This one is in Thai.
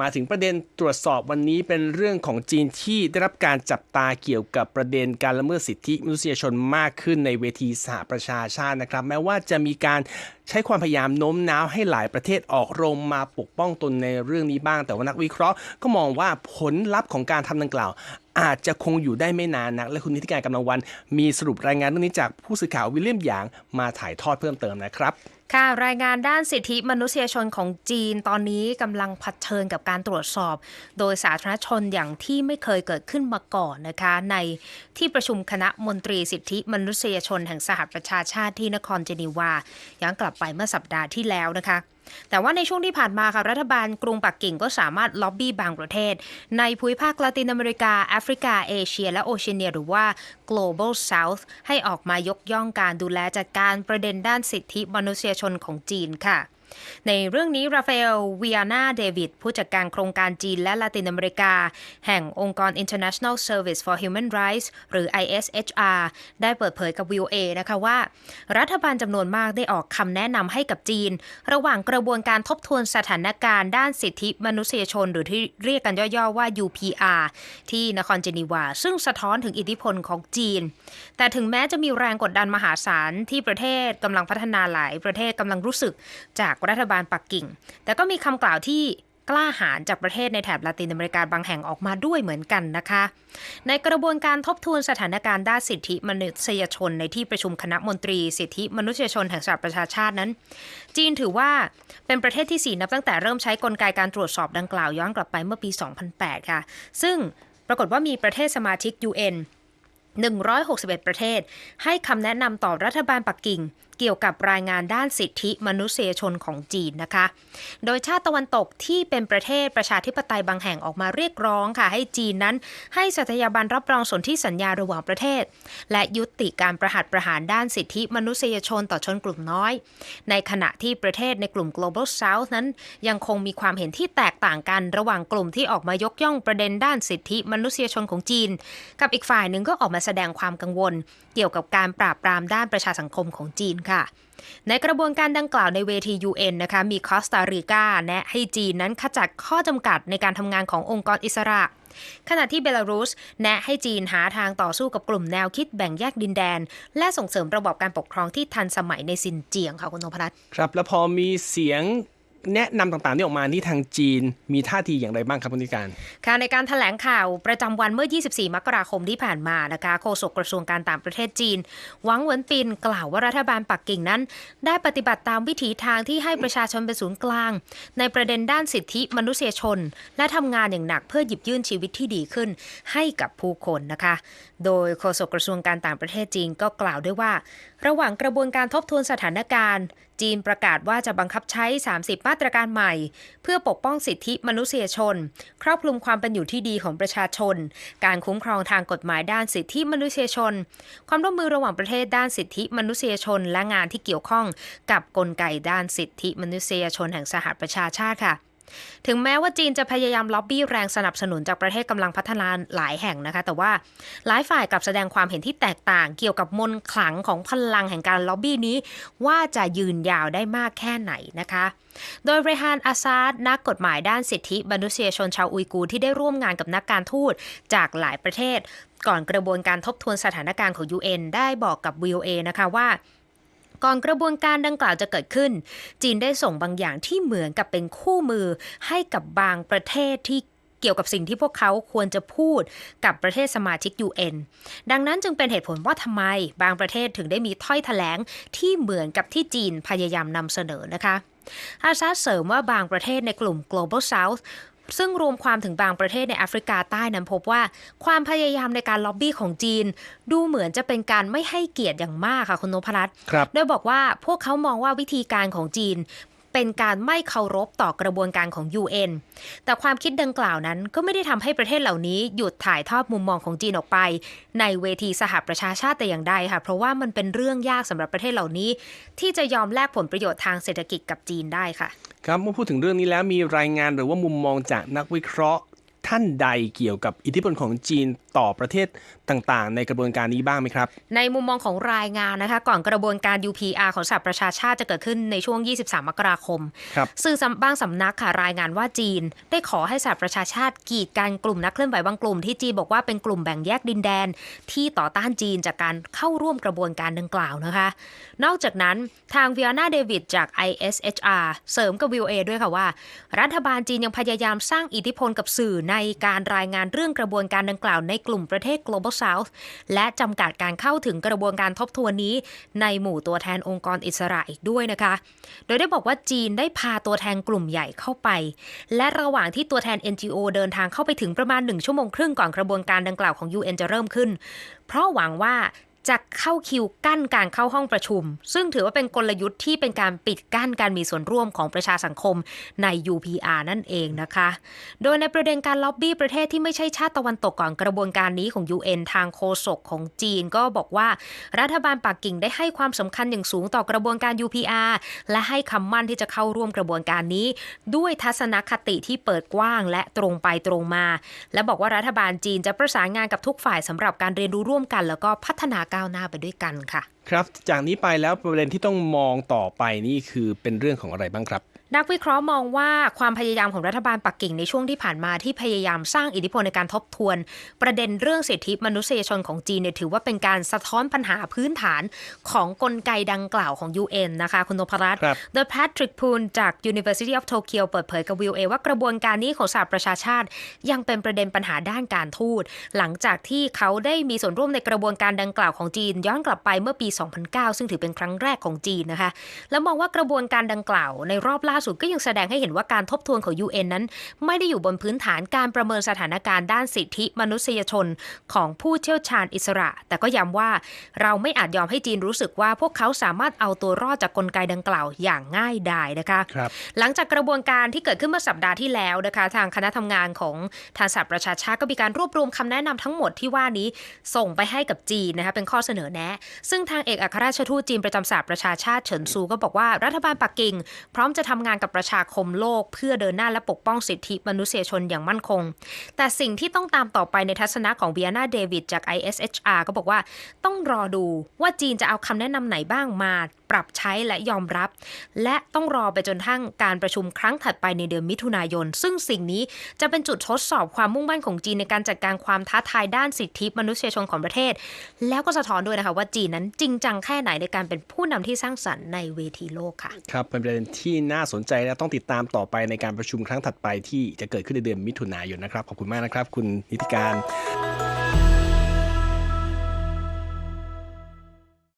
มาถึงประเด็นตรวจสอบวันนี้เป็นเรื่องของจีนที่ได้รับการจับตาเกี่ยวกับประเด็นการละเมิดสิทธิมนุษยชนมากขึ้นในเวทีสหประชาชาตินะครับ แม้ว่าจะมีการใช้ความพยายามโน้มน้าวให้หลายประเทศออกโรงมาปกป้องตนในเรื่องนี้บ้าง แต่ว่านักวิเคราะห์ก็มองว่าผลลัพธ์ของการทำดังกล่าว อาจจะคงอยู่ได้ไม่นานนัก และคุณนิติการกำลังวัน มีสรุปรายงานเรื่องนี้จากผู้สื่อข่าววิลเลียมหยางมาถ่ายทอดเพิ่มเติมนะครับ ค่ะ รายงานด้านสิทธิมนุษยชนของจีนตอนนี้กำลังเผชิญกับการตรวจสอบ โดยสาธารณชนอย่างที่ไม่เคยเกิดขึ้นมาก่อนนะคะ ในที่ประชุมคณะมนตรีสิทธิมนุษยชนแห่งสหประชาชาติที่นครเจนีวาย้อนกลับไปเมื่อสัปดาห์ที่แล้วนะคะแต่ว่าในช่วงที่ผ่านมาค่ะรัฐบาลกรุงปักกิ่งก็สามารถล็อบบี้บางประเทศ ในภูมิภาคลาตินอเมริกา แอฟริกา เอเชีย และโอเชียเนียหรือว่า global south ให้ออกมายกย่องการดูแลจัดการประเด็นด้านสิทธิมนุษยชนของจีนค่ะ ในเรื่องนี้ราฟาเอลวิอานาเดวิดผู้จัดการโครงการจีนและลาตินอเมริกา แห่งองค์กร International Service for Human Rights หรือ ISHR ได้เปิดเผยกับ VOA นะคะว่า รัฐบาลจำนวนมากได้ออกคำแนะนำให้กับจีน ระหว่างกระบวนการทบทวนสถานการณ์ด้านสิทธิมนุษยชน หรือที่เรียกกันย่อๆว่า UPR ที่นครเจนีวา ซึ่งสะท้อนถึงอิทธิพลของจีน แต่ถึงแม้จะมีแรงกดดันมหาศาลที่ประเทศกำลังพัฒนาหลายประเทศกำลังรู้สึกจากรัฐบาลปักกิ่ง แต่ก็มีคำกล่าวที่กล้าหาญจากประเทศในแถบลาตินอเมริกาบางแห่งออกมาด้วยเหมือนกันนะคะ ในกระบวนการทบทวนสถานการณ์ด้านสิทธิมนุษยชนในที่ประชุมคณะมนตรี สิทธิมนุษยชนแห่งสหประชาชาตินั้น จีนถือว่าเป็นประเทศที่สี่นับตั้งแต่เริ่มใช้กลไกการตรวจสอบดังกล่าวย้อนกลับไปเมื่อปี 2008 ค่ะ ซึ่งปรากฏว่ามีประเทศสมาชิก UN 161 ประเทศ ให้คำแนะนำต่อรัฐบาลปักกิ่ง เกี่ยวกับรายงานด้านสิทธิมนุษยชนของจีนนะคะ โดยชาติตะวันตกที่เป็นประเทศประชาธิปไตยบางแห่งออกมาเรียกร้องค่ะ ให้จีนนั้น ให้สัตยาบันรับรองสนธิสัญญาระหว่างประเทศ และยุติการประหัตประหารด้านสิทธิมนุษยชนต่อชนกลุ่มน้อย ในขณะที่ประเทศในกลุ่ม global south นั้น ยังคงมีความเห็นที่แตกต่างกันระหว่างกลุ่มที่ออกมายกย่องประเด็นด้านสิทธิมนุษยชนของจีน กับอีกฝ่ายหนึ่งก็ออกมาแสดงความกังวล เกี่ยวกับการปราบปรามด้านประชาสังคมของจีนค่ะในกระบวนการดังกล่าวในเวที UN นะคะมีคอสตาริกาแนะให้จีนนั้นขจัดข้อจำกัดในการทำงานขององค์กรอิสระขณะที่เบลารุสแนะให้จีนหาทางต่อสู้กับกลุ่มแนวคิดแบ่งแยกดินแดน และส่งเสริมระบอบการปกครองที่ทันสมัยในซินเจียงค่ะคุณนพรัตน์ครับ แล้วพอมีเสียง แนะนำต่างๆที่ออกมาที่ทางจีนมีท่าทีอย่างไรบ้างครับคุณนิติการค่ะในการถแถลงข่าวประจำวันเมื่อ 24 มกราคมที่ผ่านมานะคะโฆษกกระทรวงการต่างประเทศจีนหวังเหวินปินกล่าวว่ารัฐบาลปักกิ่งนั้น ได้ปฏิบัติตามวิถีทางที่ให้ประชาชนเป็นศูนย์กลาง ในประเด็นด้านสิทธิมนุษยชน และทำงานอย่างหนักเพื่อหยิบยื่นชีวิตที่ดีขึ้น ให้กับผู้คนนะคะ โดยโฆษกกระทรวงการต่างประเทศจีนก็กล่าวด้วยว่า ระหว่างกระบวนการทบทวนสถานการณ์ จีนประกาศว่าจะบังคับใช้ 30 มาตรการใหม่ เพื่อปกป้องสิทธิมนุษยชน ครอบคลุมความเป็นอยู่ที่ดีของประชาชน การคุ้มครองทางกฎหมายด้านสิทธิมนุษยชน ความร่วมมือระหว่างประเทศด้านสิทธิมนุษยชน และงานที่เกี่ยวข้องกับกลไกด้านสิทธิมนุษยชนแห่งสหประชาชาติค่ะ ถึงแม้ว่าจีนจะพยายามล็อบบี้แรงสนับสนุนจากประเทศกำลังพัฒนาหลายแห่งนะคะ แต่ว่าหลายฝ่ายกลับแสดงความเห็นที่แตกต่าง เกี่ยวกับมนขลังของพลังแห่งการล็อบบี้นี้ ว่าจะยืนยาวได้มากแค่ไหนนะคะ โดยเรฮานอาซาดนักกฎหมายด้านสิทธิมนุษยชนชาวอุยกูร์ที่ได้ร่วมงานกับนักการทูตจากหลายประเทศ ก่อนกระบวนการทบทวนสถานการณ์ของ UN ได้บอกกับ VOA นะคะว่า ก่อนกระบวนการดังกล่าวจะเกิดขึ้น จีนได้ส่งบางอย่างที่เหมือนกับเป็นคู่มือให้กับบางประเทศที่เกี่ยวกับสิ่งที่พวกเขาควรจะพูดกับประเทศสมาชิก UN ดังนั้นจึงเป็นเหตุผลว่าทำไมบางประเทศถึงได้มีถ้อยแถลงที่เหมือนกับที่จีนพยายามนำเสนอนะคะอาซาเสริมว่าบางประเทศในกลุ่ม global south ซึ่งรวมความถึงบางประเทศในแอฟริกาใต้นั้นพบว่า ความพยายามในการล็อบบี้ของจีน ดูเหมือนจะเป็นการไม่ให้เกียรติอย่างมากค่ะคุณนพรัตน์ครับโดยบอกว่าพวกเขามองว่าวิธีการของจีน เป็นการไม่เคารพต่อกระบวนการของ UN แต่ความคิดดังกล่าวนั้นก็ไม่ได้ทำให้ประเทศเหล่านี้หยุดถ่ายทอดมุมมองของจีนออกไป ในเวทีสหประชาชาติแต่อย่างใดค่ะ เพราะว่ามันเป็นเรื่องยากสำหรับประเทศเหล่านี้ ที่จะยอมแลกผลประโยชน์ทางเศรษฐกิจกับจีนได้ค่ะ ครับเมื่อพูดถึงเรื่องนี้แล้วมีรายงานหรือว่ามุมมองจากนักวิเคราะห์ท่านใดเกี่ยวกับอิทธิพลของจีนต่อประเทศ ต่างๆ ในกระบวนการนี้บ้างไหมครับ ในมุมมองของรายงานนะคะ ก่อนกระบวนการ UPR ของสหประชาชาติจะเกิดขึ้นในช่วง 23 มกราคมครับสื่อบางสำนักค่ะรายงานว่าจีน ได้ขอให้สหประชาชาติกีดกันกลุ่มนักเคลื่อนไหวบางกลุ่มที่จีนบอกว่าเป็นกลุ่มแบ่งแยกดินแดน ที่ต่อต้านจีนจากการเข้าร่วมกระบวนการดังกล่าวนะคะ นอกจากนั้นทางวิอานาเดวิดจาก ISHR เสริมกับ VOA ด้วยค่ะว่า รัฐบาลจีนยังพยายามสร้างอิทธิพลกับสื่อในการรายงานเรื่องกระบวนการดังกล่าวในกลุ่มประเทศ Global South และจำกัดการเข้าถึงกระบวนการทบทวนนี้ ในหมู่ตัวแทนองค์กรอิสระอีกด้วยนะคะ โดยได้บอกว่าจีนได้พาตัวแทนกลุ่มใหญ่เข้าไป และระหว่างที่ตัวแทน NGO เดินทางเข้าไปถึงประมาณหนึ่งชั่วโมงครึ่งก่อนกระบวนการดังกล่าวของ UN จะเริ่มขึ้น เพราะหวังว่า จะเข้าคิวกั้นการเข้าห้องประชุม ซึ่งถือว่าเป็นกลยุทธ์ที่เป็นการปิดกั้นการมีส่วนร่วมของประชาสังคมใน UPR นั่นเองนะคะ โดยในประเด็นการล็อบบี้ประเทศที่ไม่ใช่ชาติตะวันตกก่อนกระบวนการนี้ของ UN ทางโฆษกของจีนก็บอกว่า รัฐบาลปักกิ่งได้ให้ความสำคัญอย่างสูงต่อกระบวนการ UPR และให้คำมั่นที่จะเข้าร่วมกระบวนการนี้ ด้วยทัศนคติที่เปิดกว้างและตรงไปตรงมา และบอกว่ารัฐบาลจีนจะประสานงานกับทุกฝ่ายสำหรับการเรียนรู้ร่วมกัน แล้วก็พัฒนาก้าวหน้าไปด้วยกันค่ะ ครับ จากนี้ไปแล้วประเด็นที่ต้องมองต่อไปนี่คือเป็นเรื่องของอะไรบ้างครับ นักวิเคราะห์มองว่าความพยายามของรัฐบาลปักกิ่งในช่วงที่ผ่านมาที่พยายามสร้างอิทธิพลในการทบทวน ประเด็นเรื่องสิทธิมนุษยชนของจีนเนี่ยถือว่าเป็นการสะท้อนปัญหาพื้นฐานของกลไกดังกล่าวของ UN นะคะคุณนพรัตน์ครับโดยแพทริกพูนจาก University of Tokyo เปิดเผยกับ VOA ว่ากระบวนการนี้ของสหประชาชาติ ยังเป็นประเด็นปัญหาด้านการทูตหลังจากที่เขาได้มีส่วนร่วมในกระบวนการดังกล่าวของจีน ย้อนกลับไปเมื่อปี 2009 ซึ่งถือเป็นครั้งแรกของจีนนะคะ แล้วมองว่ากระบวนการดังกล่าวในรอบล่าสุดก็ยังแสดงให้เห็นว่าการทบทวนของ UN นั้น ไม่ได้อยู่บนพื้นฐานการประเมินสถานการณ์ด้านสิทธิมนุษยชนของผู้เชี่ยวชาญอิสระ แต่ก็ย้ำว่าเราไม่อาจยอมให้จีนรู้สึกว่าพวกเขาสามารถเอาตัวรอดจากกลไกดังกล่าวอย่างง่ายดายนะคะครับหลังจากกระบวนการที่เกิดขึ้นเมื่อสัปดาห์ที่แล้วนะคะ ทางคณะทำงานของทางสหประชาชาติก็มีการรวบรวมคำแนะนำทั้งหมดที่ว่านี้ส่งไปให้กับจีนนะคะเป็นข้อเสนอแนะ ซึ่งทางเอกอัครราชทูตจีนประจำสหประชาชาติเฉินซูก็บอกว่ารัฐบาลปักกิ่ง พร้อมจะทำงานกับประชาคมโลก เพื่อเดินหน้าและปกป้องสิทธิมนุษยชนอย่างมั่นคง แต่สิ่งที่ต้องตามต่อไปในทัศนะของเบียนาเดวิดจาก ISHR ก็บอกว่าต้องรอดูว่าจีนจะเอาคำแนะนำไหนบ้างมา ปรับใช้และยอมรับ และต้องรอไปจนทั้งการประชุมครั้งถัดไปในเดือนมิถุนายน ซึ่งสิ่งนี้จะเป็นจุดทดสอบความมุ่งมั่นของจีนในการจัดการความท้าทายด้านสิทธิมนุษยชนของประเทศ แล้วก็สะท้อนด้วยนะคะว่าจีนนั้นจริงจังแค่ไหนในการเป็นผู้นำที่สร้างสรรค์ในเวทีโลกค่ะครับเป็นประเด็นที่น่าสนใจและต้องติดตามต่อไปในการประชุมครั้งถัดไปที่จะเกิดขึ้นในเดือนมิถุนายนนะครับขอบคุณมากนะครับ คุณนิติการ